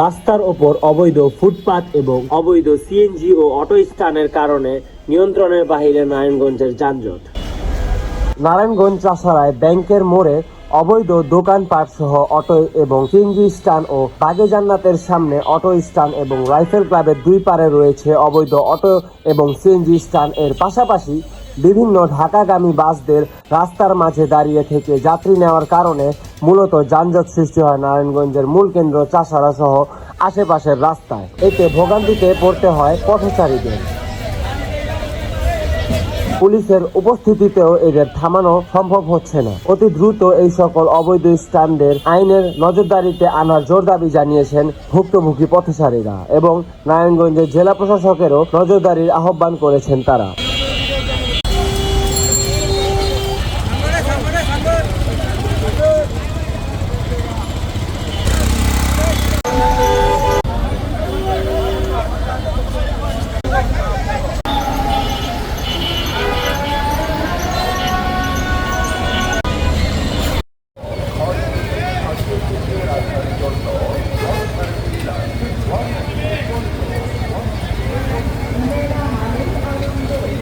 রাস্তার ওপর অবৈধ ফুটপাত এবং অবৈধ সিএনজি ও অটো স্ট্যান্ডের কারণে নিয়ন্ত্রণের বাহিরে নারায়ণগঞ্জের যানজট। নারায়ণগঞ্জ চাষারায় ব্যাংকের মোড়ে অবৈধ দোকানপাট সহ অটো এবং সিএনজি স্ট্যান্ড ও বাগে জান্নাতের সামনে অটো স্ট্যান্ড এবং রাইফেল ক্লাবের দুই পারে রয়েছে অবৈধ অটো এবং সিএনজি স্ট্যান্ড। এর পাশাপাশি বিভিন্ন ঢাকাগামী বাসদের রাস্তার মাঝে দাঁড়িয়ে থেকে যাত্রী নেওয়ার কারণে মূলত যানজট সৃষ্টি হয় নারায়ণগঞ্জের মূল কেন্দ্র চাষারা সহ আশেপাশের রাস্তায়। এতে ভোগান্তিতে পড়তে হয় পথচারীদের। পুলিশের উপস্থিতিতেও এদের থামানো সম্ভব হচ্ছে না। অতি দ্রুত এই সকল অবৈধ স্ট্যান্ডের আইনের নজরদারিতে আনার জোর দাবি জানিয়েছেন ভুক্তভোগী পথচারীরা এবং নারায়ণগঞ্জের জেলা প্রশাসকেরও নজরদারির আহ্বান করেছেন তারা।